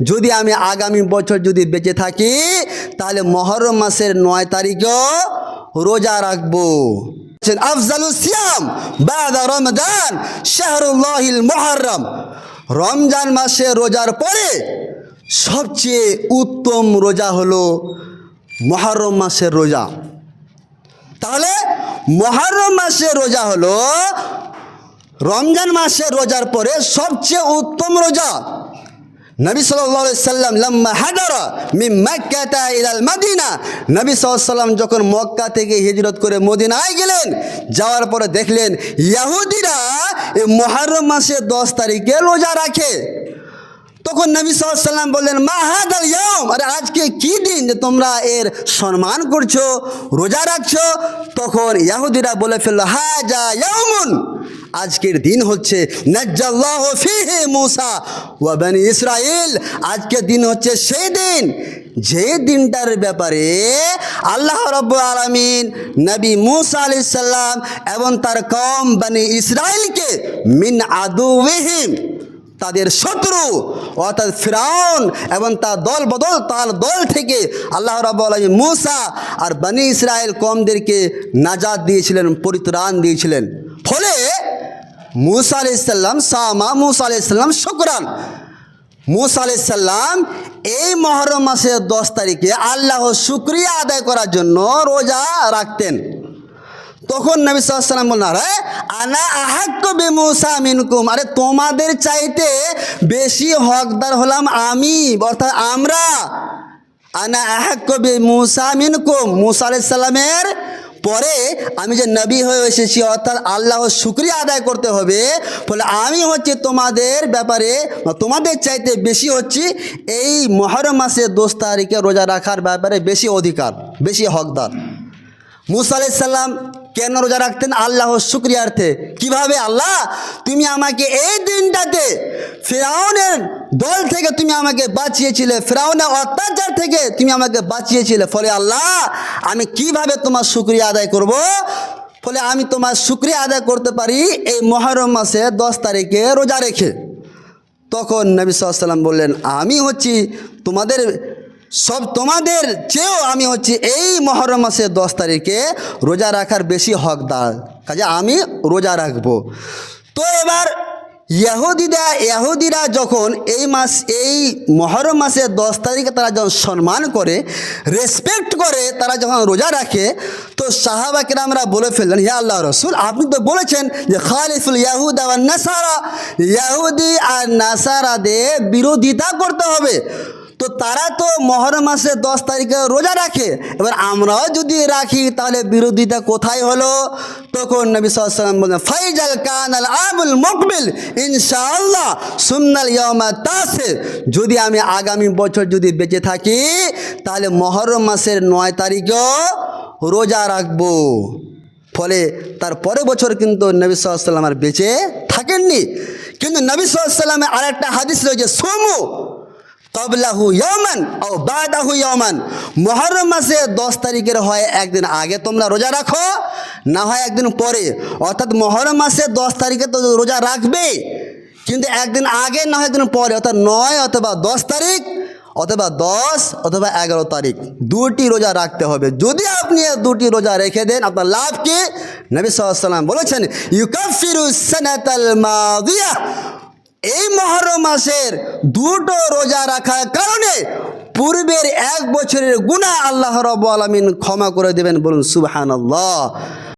যদি আমি আগামী বছর যদি বেঁচে থাকি, তাহলে মহরম মাসের নয় তারিখেও রোজা রাখব। রমজান মাসে রোজার পরে সবচেয়ে উত্তম রোজা হলো মহরম মাসের রোজা। তাহলে মহরম মাসে রোজা হলো রমজান মাসে রোজার পরে সবচেয়ে উত্তম রোজা। নবী সাল্লাম লম্মা হাদারা মি মক্কাতা ইলাল মদিনা। নবী সাল্লাম যখন মক্কা থেকে হিজরত করে মদিনায় গেলেন, যাওয়ার পরে দেখলেন ইয়াহুদিরা এই মহরম মাসে দশ তারিখে রোজা রাখে। তখন নবী সাল্লাম বললেন, মা হাদাল ইয়ম আরে আজকে কি দিন যে তোমরা এর সম্মান করছ, রোজা রাখছো? তখন ইয়াহুদিরা বলে ফেলল হ্যাঁ যা ইয়মুন আজকের দিন হচ্ছে ফিহে ইসরাইল আজকের দিন হচ্ছে সেই দিন, যে দিনটার ব্যাপারে আল্লাহ রব্ব আলমিন নবী মুসা আলি সাল্লাম এবং তার কম বানি ইসরায়েলকে মিন আদু আদুহিম তাদের শত্রু অর্থাৎ ফিরাউন এবং তার দল বদল, তার দল থেকে আল্লাহ রাবুল মুসা আর বানি ইসরায়েল কমদেরকে নাজাদ দিয়েছিলেন, পরিত্রাণ দিয়েছিলেন। ফলে মুসা আলাইসাল্লাম সামা মুসা আলাইসাল্লাম শুকরান। মুসা আলাইসাল্লাম এই মহরম মাসের দশ তারিখে আল্লাহ শুক্রিয়া আদায় করার জন্য রোজা রাখতেন। তখন নবী সাল্লাম বললেন, আরে, আনা আহাক্য বে মুসা মিনকুম? আরে, তোমাদের চাইতে বেশি হকদার হলাম আমি, অর্থাৎ আমরা। আনা আহাক্য বে মুসা মিনকুম? মুসা আলাইসাল্লামের পরে আমি যে নবী হয়ে এসেছি, অর্থাৎ আল্লাহ শুক্রিয়া আদায় করতে হবে, ফলে আমি হচ্ছে তোমাদের ব্যাপারে তোমাদের চাইতে বেশি হচ্ছি, এই মহরম মাসে দোষ তারিখে রোজা রাখার ব্যাপারে বেশি অধিকার, বেশি হকদার। মুসা আলাইসাল্লাম কেন রোজা রাখতেন? আল্লাহ শুক্রিয়ার্থে। কীভাবে? আল্লাহ, তুমি আমাকে এই দিনটাতে ফেরাউনের দল থেকে তুমি আমাকে বাঁচিয়েছিলে। ফেরাউনের অত্যাচার থেকে তুমি আমাকে বাঁচিয়েছিলে। ফলে আল্লাহ, আমি কীভাবে তোমার শুক্রিয়া আদায় করব? ফলে আমি তোমার শুক্রিয়া আদায় করতে পারি এই মহরম মাসে দশ তারিখে রোজা রেখে। তখন নবী সাল্লাম বললেন, আমি হচ্ছি তোমাদের সব তোমাদের চেয়েও আমি হচ্ছি এই মহরম মাসের দশ তারিখে রোজা রাখার বেশি হকদার। কাজে আমি রোজা রাখব। তো এবার ইয়াহুদিরা ইয়াহুদিরা যখন এই মাস, এই মহরম মাসের দশ তারিখে তারা যখন সম্মান করে রেসপেক্ট করে, তারা যখন রোজা রাখে, তো সাহাবাকেরা আমরা বলে ফেললেন হে আল্লাহ রসুল, আপনি তো বলেছেন যে খালিফুল ইয়াহুদ আবার নাসারা, ইয়াহুদি আর নাসারাদের বিরোধিতা করতে হবে। তো তারা তো মহরম মাসে দশ তারিখে রোজা রাখে। এবার আমরাও যদি রাখি, তাহলে বিরোধিতা কোথায় হলো? তখন নবী সাল্লাম বলেন ফাইজাল কান আল আমুল মকবিল ইনশাআল্লাহ সুন্নাল ইয়মা তাসে যদি আমি আগামী বছর যদি বেঁচে থাকি, তাহলে মহরম মাসের নয় তারিখেও রোজা রাখব। ফলে তার পরের বছর কিন্তু নবী সাল্লাম আর বেঁচে থাকেননি। কিন্তু নবী সাল্লামের আরেকটা হাদিস রয়েছে, সোমু। কবলাহু ইয়মান ও বাদাহু ইয়মান মহরম মাসে দশ তারিখের হয় একদিন আগে তোমরা রোজা রাখো, না হয় একদিন পরে। অর্থাৎ মহরম মাসে দশ তারিখে তো রোজা রাখবে, কিন্তু একদিন আগে, না হয় একদিন পরে। অর্থাৎ নয় অথবা দশ তারিখ, অথবা দশ অথবা এগারো তারিখ। দুটি রোজা রাখতে হবে। যদি আপনি দুটি রোজা রেখে দেন, আপনার লাভ কি? নবী সাল্লাম বলেছেন ইউকাফিরু সানাতাল মাদিয়া। এই মহরম মাসের দুটো রোজা রাখার কারণে পূর্বের এক বছরের গুণা আল্লাহ রব আলমিন ক্ষমা করে দেবেন, বলুন সুবাহান আল্লাহ